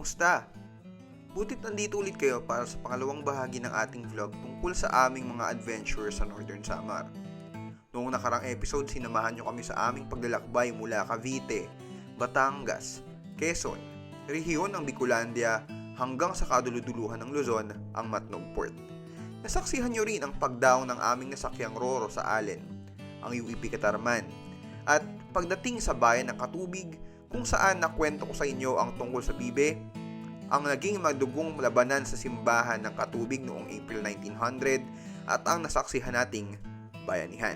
Kumusta? Butit nandito ulit kayo para sa pangalawang bahagi ng ating vlog tungkol sa aming mga adventure sa Northern Samar. Noong nakarang episode, sinamahan nyo kami sa aming paglalakbay mula Cavite, Batangas, Quezon, rehiyon ng Bicolandia hanggang sa kaduluduluhan ng Luzon, ang Matnog Port. Nasaksihan nyo rin ang pagdaong ng aming nasakyang Roro sa Allen, ang UEP Katarman, at pagdating sa bayan ng Katubig kung saan nakwento ko sa inyo ang tungkol sa Bibe, ang naging madugong labanan sa simbahan ng Katubig noong April 1900 at ang nasaksihan nating bayanihan.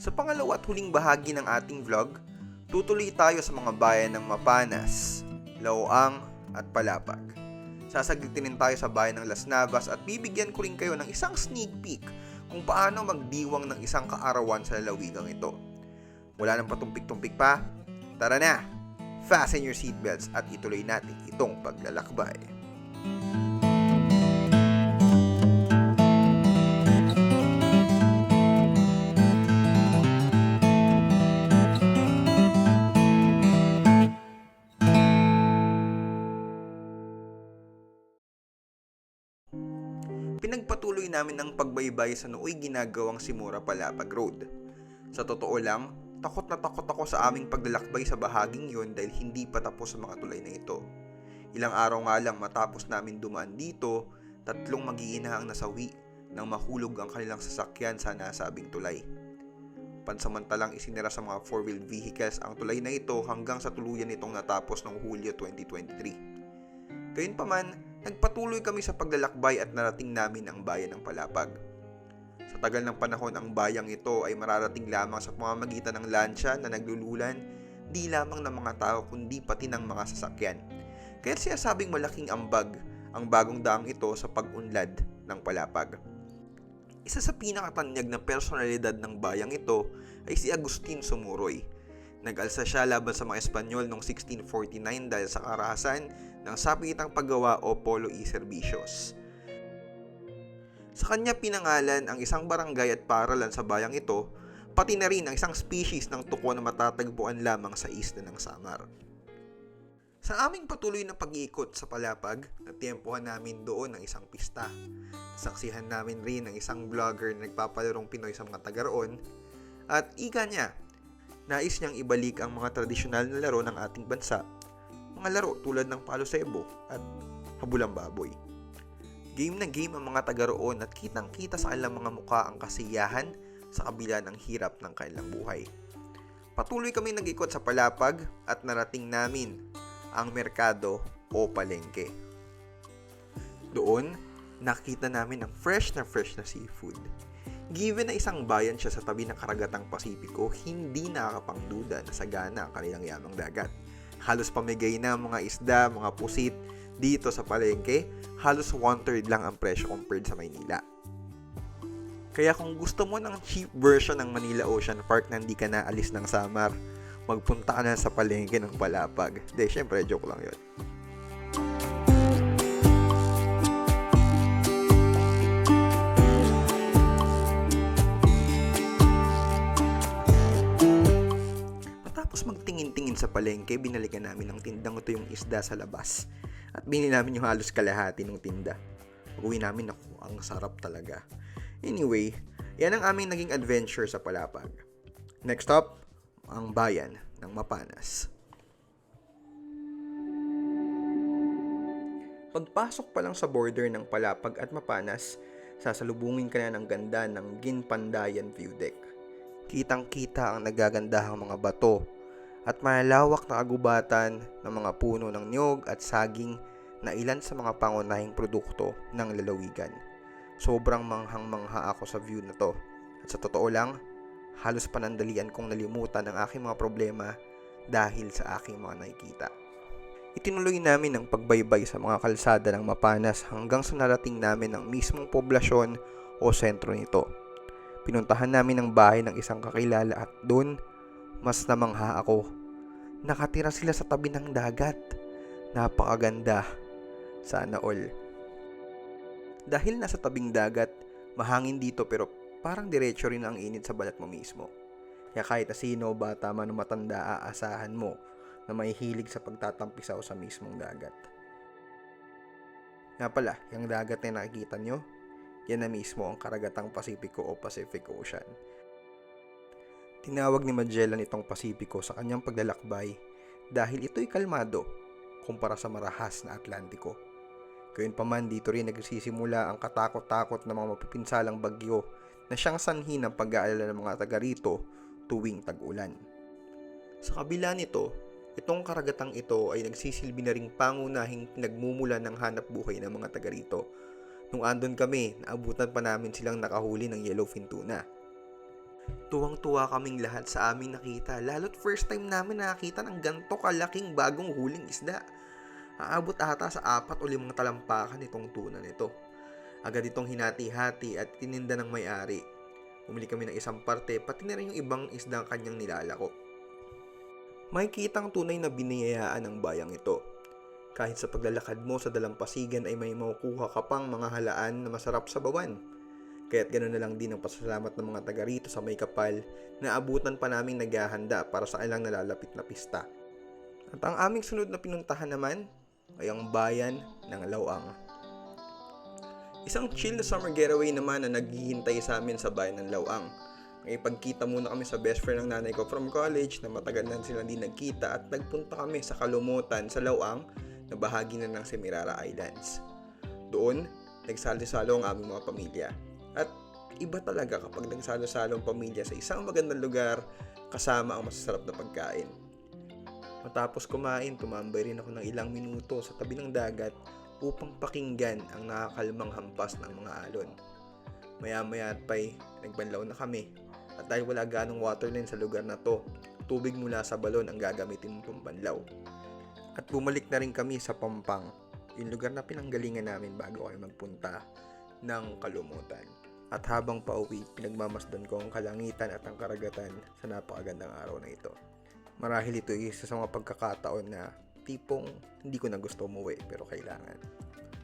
Sa pangalawa at huling bahagi ng ating vlog, tutuloy tayo sa mga bayan ng Mapanas, Laoang at Palapag. Sasaglitin tayo sa bayan ng Las Navas at bibigyan ko rin kayo ng isang sneak peek kung paano magdiwang ng isang kaarawan sa lalawigang ito. Wala nang patumpik-tumpik pa, Tara na! Fasten your seatbelts at ituloy natin itong paglalakbay. Pinagpatuloy namin ang pagbaybay sa nooy ginagawang Simura Palapag Road. Sa totoo lang, Takot na takot ako sa aming paglalakbay sa bahaging yon dahil hindi pa tapos ang mga tulay na ito. Ilang araw nga lang matapos namin dumaan dito, tatlong mag-iina ang nasawi nang mahulog ang kanilang sasakyan sa nasabing tulay. Pansamantalang isinira sa mga four-wheel vehicles ang tulay na ito hanggang sa tuluyan itong natapos noong Hulyo 2023. Gayunpaman, nagpatuloy kami sa paglalakbay at narating namin ang bayan ng Palapag. Sa tagal ng panahon, ang bayang ito ay mararating lamang sa pamamagitan ng lansya na naglululan, di lamang ng mga tao kundi pati ng mga sasakyan. Kaya siya sabing malaking ambag ang bagong daang ito sa pag-unlad ng palapag. Isa sa pinakatanyag na personalidad ng bayang ito ay si Agustin Sumuroy. Nag-alsa siya laban sa mga Espanyol noong 1649 dahil sa karahasan ng sapitang paggawa o polo e servicios. Sa kanya pinangalan ang isang barangay at paralan sa bayang ito, pati na rin ang isang species ng tuko na matatagpuan lamang sa isla ng Samar. Sa aming patuloy na pag-iikot sa Palapag, natyempohan namin doon ang isang pista. Saksihan namin rin ang isang vlogger na nagpapalarong Pinoy sa mga taga roon. At ika niya, nais niyang ibalik ang mga tradisyonal na laro ng ating bansa. Mga laro tulad ng palo sebo at habulang baboy. Game na game ang mga taga roon at kitang-kita sa kanilang mga mukha ang kasiyahan sa kabila ng hirap ng kanilang buhay. Patuloy kami nag-ikot sa palapag at narating namin ang merkado o palengke. Doon, nakita namin ang fresh na fresh na seafood. Given na isang bayan siya sa tabi ng karagatang Pasipiko, hindi nakakapangduda na sagana ang kanilang yamang dagat. Halos pamigay na mga isda, mga pusit, dito sa palengke, halos one-third lang ang presyo compared sa Maynila. Kaya kung gusto mo ng cheap version ng Manila Ocean Park na hindi ka naalis ng Samar, magpunta ka na sa palengke ng Palapag. Hindi, syempre, joke lang yon. Matapos magtingin-tingin sa palengke, binalikan namin ang tindang ito yung isda sa labas at binili namin yung halos kalahati ng tinda. Uwi namin ako, ang sarap talaga. Anyway, yan ang aming naging adventure sa Palapag. Next stop, ang bayan ng Mapanas. Pagpasok pa lang sa border ng Palapag at Mapanas, sasalubungin ka na ng ganda ng Ginpandayan View Deck. Kitang-kita ang nagagandahang mga bato at malalawak na agubatan ng mga puno ng niyog at saging na ilan sa mga pangunahing produkto ng lalawigan. Sobrang manghang-mangha ako sa view na to. At sa totoo lang, halos panandalian kong nalimutan ang aking mga problema dahil sa aking mga nakikita. Itinuloy namin ang pagbaybay sa mga kalsada ng Mapanas hanggang sa narating namin ang mismong poblasyon o sentro nito. Pinuntahan namin ang bahay ng isang kakilala at doon, mas namangha ako. Nakatira sila sa tabi ng dagat. Napakaganda. Sana all. Dahil nasa tabing dagat, mahangin dito pero parang diretso rin ang init sa balat mo mismo. Kaya kahit na sino, bata man o matanda, aasahan mo na may hilig sa pagtatampisaw sa mismong dagat. Nga pala, yung dagat na nakikita nyo, yan na mismo ang karagatang Pasipiko o Pacific Ocean. Tinawag ni Magellan itong Pasipiko sa kanyang paglalakbay dahil ito'y kalmado kumpara sa marahas na Atlantiko. Gayunpaman dito rin nagsisimula ang katakot-takot ng mga mapipinsalang bagyo na siyang sanhi ng pag-aalala ng mga taga rito tuwing tag-ulan. Sa kabila nito, itong karagatang ito ay nagsisilbi na ring pangunahing pinagmumula ng hanap buhay ng mga taga rito. Nung andon kami, naabutan pa namin silang nakahuli ng yellowfin tuna. Tuwang-tuwa kaming lahat sa aming nakita, lalo't first time namin nakakita ng ganto kalaking bagong huling isda. Aabot ata sa apat o limang talampakan itong tuna nito. Agad itong hinati-hati at tininda ng may-ari. Bumili kami ng isang parte, pati na rin yung ibang isdang kanyang nilalako. May kitang tunay na biniyayaan ng bayang ito. Kahit sa paglalakad mo sa dalampasigan ay may makukuha ka pang mga halaan na masarap sa bawan. Kaya't ganoon na lang din ang pasasalamat ng mga taga rito sa may kapal na abutan pa naming naghahanda para sa ilang nalalapit na pista. At ang aming sunod na pinuntahan naman ay ang bayan ng Lawang. Isang chill na summer getaway naman na naghihintay sa amin sa bayan ng Lawang. May pagkita muna kami sa best friend ng nanay ko from college na matagal na sila hindi nagkita at nagpunta kami sa Kalumutan sa Lawang na bahagi na ng Semirara Islands. Doon, nagsalo-salo ang aming mga pamilya. Iba talaga kapag nagsalo-salo ang pamilya sa isang magandang lugar kasama ang masasarap na pagkain. Matapos kumain, tumambay rin ako ng ilang minuto sa tabi ng dagat upang pakinggan ang nakakalmang hampas ng mga alon. Maya-maya at pa'y nagbanlaw na kami at dahil wala ganong waterline sa lugar na to, tubig mula sa balon ang gagamitin mong pambanlaw. At bumalik na rin kami sa Pampang, yung lugar na pinanggalingan namin bago kami magpunta ng Kalumutan. At habang pauwi, pinagmamasdan ko ang kalangitan at ang karagatan sa napakagandang araw na ito. Marahil ito ay isa sa mga pagkakataon na tipong hindi ko na gusto umuwi pero kailangan.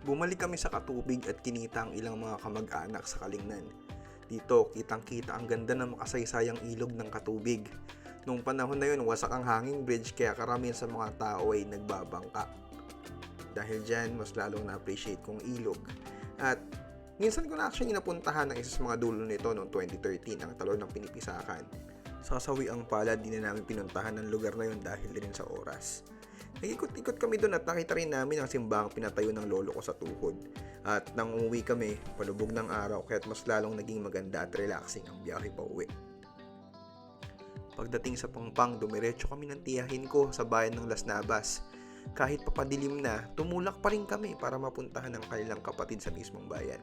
Bumalik kami sa katubig at kinita ang ilang mga kamag-anak sa Kalingnan. Dito, kitang-kita ang ganda ng makasaysayang ilog ng katubig. Noong panahon na yun, wasak ang hanging bridge kaya karamihan sa mga tao ay nagbabangka. Dahil dyan, mas lalong na-appreciate kong ilog. At minsan ko na actually napuntahan ng isa sa mga dulo nito noong 2013, ang talon ng Pinipisakan. Sa kasawi ang palad, di na namin pinuntahan ng lugar na yun dahil din sa oras. Nag-ikot-ikot kami doon at nakita rin namin ang simbahang pinatayo ng lolo ko sa tuhod. At nang umuwi kami, palubog ng araw kaya't mas lalong naging maganda at relaxing ang biyahe pa uwi. Pagdating sa Pangpang, dumiretso kami ng tiyahin ko sa bayan ng Las Navas. Kahit papadilim na, tumulak pa rin kami para mapuntahan ang kanilang kapatid sa mismong bayan.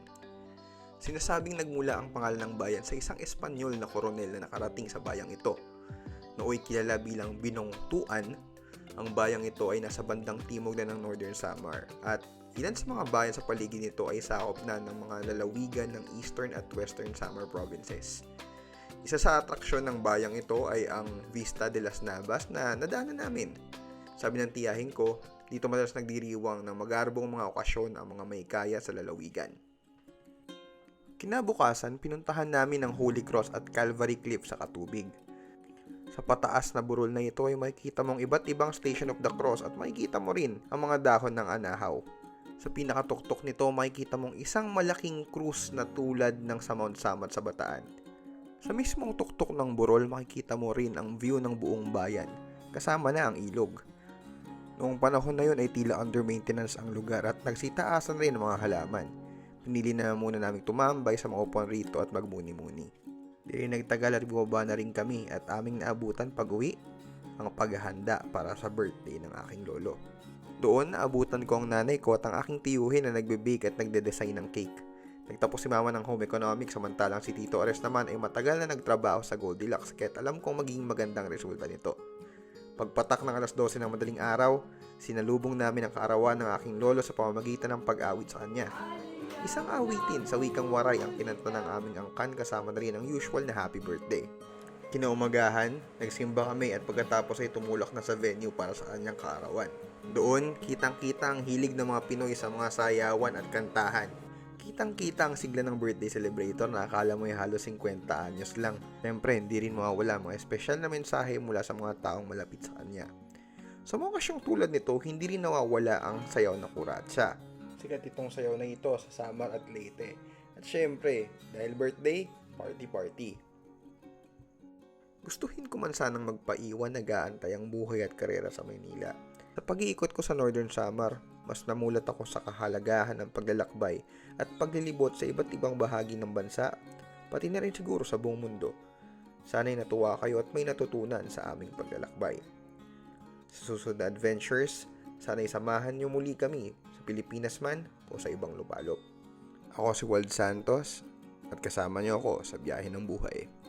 Sinasabing nagmula ang pangalan ng bayan sa isang Espanyol na koronel na nakarating sa bayang ito. Nooy kilala bilang Binong Tuan, ang bayang ito ay nasa bandang timog na ng Northern Samar at ilan sa mga bayan sa paligid nito ay sakop na ng mga lalawigan ng Eastern at Western Samar provinces. Isa sa atraksyon ng bayang ito ay ang Vista de las Navas na nadaanan namin. Sabi ng tiyahin ko, dito madalas nagdiriwang ng magarbong mga okasyon ang mga may kaya sa lalawigan. Kinabukasan, pinuntahan namin ang Holy Cross at Calvary Cliff sa Katubig. Sa pataas na burol na ito ay makikita mong iba't ibang Station of the Cross at makikita mo rin ang mga dahon ng anahaw. Sa pinakatuktok nito makikita mong isang malaking krus na tulad ng sa Mount Samat sa Bataan. Sa mismong tuktok ng burol makikita mo rin ang view ng buong bayan, kasama na ang ilog. Noong panahon na yun ay tila under maintenance ang lugar at nagsitaasan rin ang mga halaman. Pinili na muna namin tumambay sa mga upuan rito at magmuni-muni. Di rin nagtagal at bumaba na rin kami at aming naabutan pag uwi ang paghahanda para sa birthday ng aking lolo. Doon naabutan ko ang nanay ko at ang aking tiyuhin na nagbe-bake at nagde-design ng cake. Nagtapos si mama ng home economics samantalang si Tito Ares naman ay matagal na nagtrabaho sa Goldilocks kaya't alam kong magiging magandang resulta nito. Pagpatak ng alas 12 ng madaling araw, sinalubong namin ang kaarawan ng aking lolo sa pamamagitan ng pag-awit sa kanya. Isang awitin sa wikang waray ang kinanta ng aming angkan kasama na rin ang usual na happy birthday. Kinaumagahan, nagsimba kami at pagkatapos ay tumulak na sa venue para sa kanyang kaarawan. Doon, kitang-kita ang hilig ng mga Pinoy sa mga sayawan at kantahan. Kitang-kita ang sigla ng birthday celebrator na akala mo ay halos 50 anyos lang. Siyempre, hindi rin mawawala mga espesyal na mensahe mula sa mga taong malapit sa kanya. Sa mga kasyong tulad nito, hindi rin nawawala ang sayaw na kuratsa. Sikat itong sayaw na ito sa Samar at Leyte. At syempre, dahil birthday, party-party. Gustuhin ko man sanang magpaiwan nag-aantay ang buhay at karera sa Maynila. Sa pag-iikot ko sa Northern Samar, mas namulat ako sa kahalagahan ng paglalakbay at paglilibot sa iba't ibang bahagi ng bansa, pati na rin siguro sa buong mundo. Sana'y natuwa kayo at may natutunan sa aming paglalakbay. Sa susunod na adventures, sana'y samahan niyo muli kami Pilipinas man o sa ibang lupalop. Ako si Wald Santos at kasama niyo ako sa biyahe ng buhay.